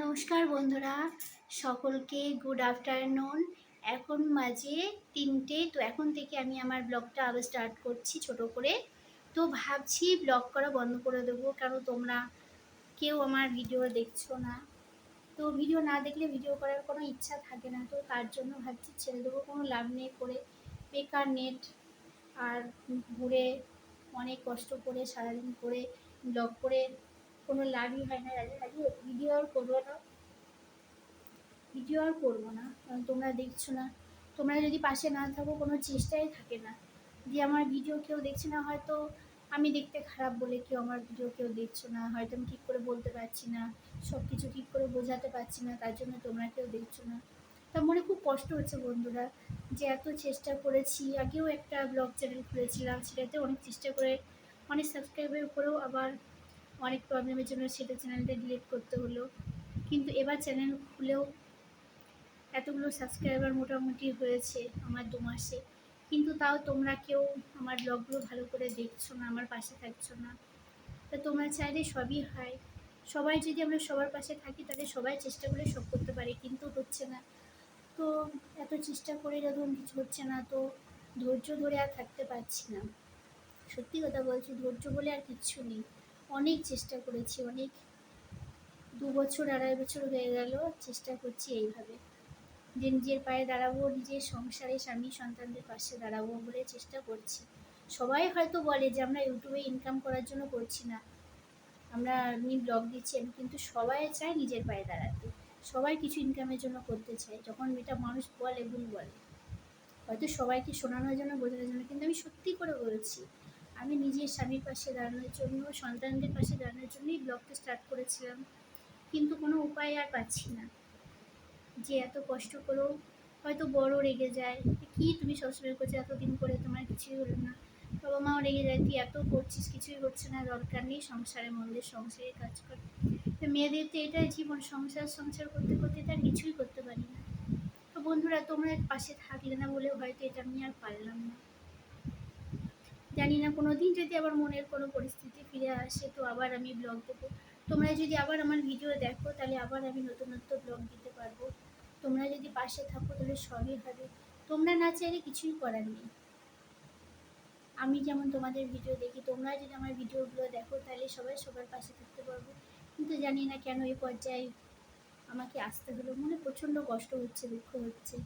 নমস্কার বন্ধুরা, সকলকে গুড আফটারনুন এখন মাঝে তিনটে, তো এখন থেকে আমি আমার ব্লগটা আবার স্টার্ট করছি ছোট করে। তো ভাবছি ব্লগ করা বন্ধ করে দেবো, কারণ তোমরা কেউ আমার ভিডিও দেখছ না। তো ভিডিও না দেখলে ভিডিও করার কোনো ইচ্ছা থাকে না, তো তার জন্য ভাবছি ছেড়ে দেবো, কোনো লাভ নেই করে। বেকার নেট আর ঘুরে অনেক কষ্ট করে সারাদিন করে ব্লগ করে কোনো লাভই হয় না আজকে ভিডিও আর করব না। ভিডিও আর করব না, কারণ তোমরা দেখছ না। তোমরা যদি পাশে না থাকো, কোনো চেষ্টাই থাকে না। যে আমার ভিডিও কেউ দেখছে না, হয়তো আমি দেখতে খারাপ বলে কেউ আমার ভিডিও কেউ দেখছ না। হয়তো আমি ঠিক করে বলতে পারছি না সব কিছু ঠিক করে বোঝাতে পারছি না, তার জন্য তোমরা কেউ দেখছ না। তা মনে খুব কষ্ট হচ্ছে বন্ধুরা, যে এত চেষ্টা করেছি। আগেও একটা ব্লগ চ্যানেল খুলেছিলাম, সেটাতে অনেক চেষ্টা করে, অনেক সাবস্ক্রাইবের উপরেও আবার অনেক প্রবলেমের জন্য সেটা চ্যানেলটা ডিলিট করতে হলো। কিন্তু এবার চ্যানেল খুলেও এতগুলো সাবস্ক্রাইবার মোটামুটি হয়েছে আমার দু মাসে। কিন্তু তাও তোমরা কেউ আমার ব্লগগুলো ভালো করে দেখছ না, আমার পাশে থাকছো না। তা তোমরা চাইলে সবই হয়। সবাই যদি আমরা সবার পাশে থাকি, তাহলে সবাই চেষ্টা করে সব করতে পারি, কিন্তু হচ্ছে না। তো এত চেষ্টা করে যখন কিছু হচ্ছে না, তো ধৈর্য ধরে আর থাকতে পারছি না। সত্যি কথা বলছি, ধৈর্য বলে আর কিচ্ছু নেই। অনেক চেষ্টা করেছি, অনেক দু বছর, আড়াই বছর হয়ে গেল চেষ্টা করছি এইভাবে। যে নিজের পায়ে দাঁড়াবো, নিজের সংসারে স্বামী সন্তানদের পাশে দাঁড়াবো বলে চেষ্টা করছি। সবাই হয়তো বলে যে, আমরা ইউটিউবে ইনকাম করার জন্য করছি না। আমরা এমনি ব্লগ দিচ্ছি কিন্তু সবাই চায় নিজের পায়ে দাঁড়াতে। সবাই কিছু ইনকামের জন্য করতে চায়। যখন এটা মানুষ বলে, ভুল বলে, হয়তো সবাইকে শোনানোর জন্য, বোঝানোর জন্য, কিন্তু আমি সত্যি করে বলছি আমি নিজের স্বামীর পাশে দাঁড়ানোর জন্য, সন্তানদের পাশে দাঁড়ানোর জন্যই ব্লগটা স্টার্ট করেছিলাম। কিন্তু কোনো উপায় আর পাচ্ছি না। যে এত কষ্ট করেও হয়তো বড় রেগে যায়। কি তুমি সবসময় করছ? এতদিন করে তোমার কিছুই হলো না। বাবা মাও রেগে যায়, তুই এত করছিস, কিছুই করছে না, দরকার নেই, সংসারে মন্দির সংসারে কাজ কর। মেয়েদের তো এটাই জীবন, সংসার সংসার করতে করতে তার কিছুই করতে পারি না। তো বন্ধুরা, তোমরা পাশে থাকলে না বলে হয়তো এটা আমি আর পারলাম না। জানি না কোনো দিন যদি আবার মনের কোনো পরিস্থিতি ফিরে আসে, তো আবার আমি ব্লগ দেবো। তোমরা যদি আবার আমার ভিডিও দেখো, তাহলে আবার আমি নতুনত্ব ব্লগ দিতে পারব। তোমরা যদি পাশে থাকো, তাহলে সবই হবে। তোমরা না চাইলে কিছুই করার নেই। আমি যেমন তোমাদের ভিডিও দেখি, তোমরা যদি আমার ভিডিওগুলো দেখো, তাহলে সবাই সবার পাশে থাকতে পারব। কিন্তু জানি না কেন এই পর্যায়ে আমাকে আসতে হলো। মনে প্রচণ্ড কষ্ট হচ্ছে, দুঃখ হচ্ছে।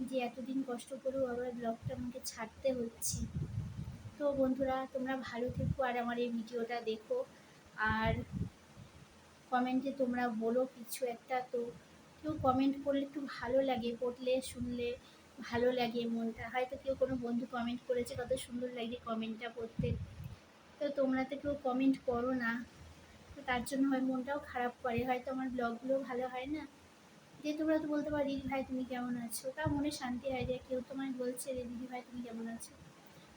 যে এতদিন কষ্ট করেও আবার ব্লগটা আমাকে ছাড়তে হচ্ছে। তো বন্ধুরা, তোমরা ভালো থেকো আর আমার এই ভিডিওটা দেখো। আর কমেন্টে তোমরা বলো কিছু একটা। তো কেউ কমেন্ট করলে একটু ভালো লাগে, পড়লে, শুনলে ভালো লাগে মনটা। হয়তো কেউ কোনো বন্ধু কমেন্ট করেছে, কত সুন্দর লাগে কমেন্টটা পড়তে। তো তোমরা তো কেউ কমেন্ট করো না। তো তার জন্য হয় মনটাও খারাপ করে। হয়তো আমার ব্লগগুলো ভালো হয় না। যে তোমরা তো বলতে পারো, দিদি ভাই তুমি কেমন আছো? তা মনে শান্তি হয় যে কেউ তোমায় বলছে রে দিদি ভাই তুমি কেমন আছো?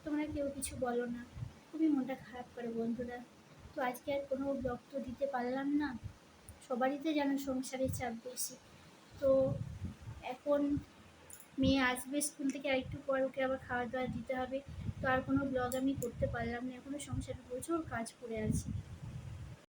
তোমরা কেউ কিছু বলো না। খুবই মনটা খারাপ করে বন্ধুরা। তো আজকে আর কোনো ব্লগ তো দিতে পারলাম না। সবারই তো যেন সংসারের চাপ বেশি। তো এখন মেয়ে আসবে স্কুল থেকে আরেকটু পর ওকে আবার খাওয়া দাওয়া দিতে হবে। তো আর কোনো ব্লগ আমি করতে পারলাম না। এখনও সংসারে প্রচুর কাজ পড়ে আছে।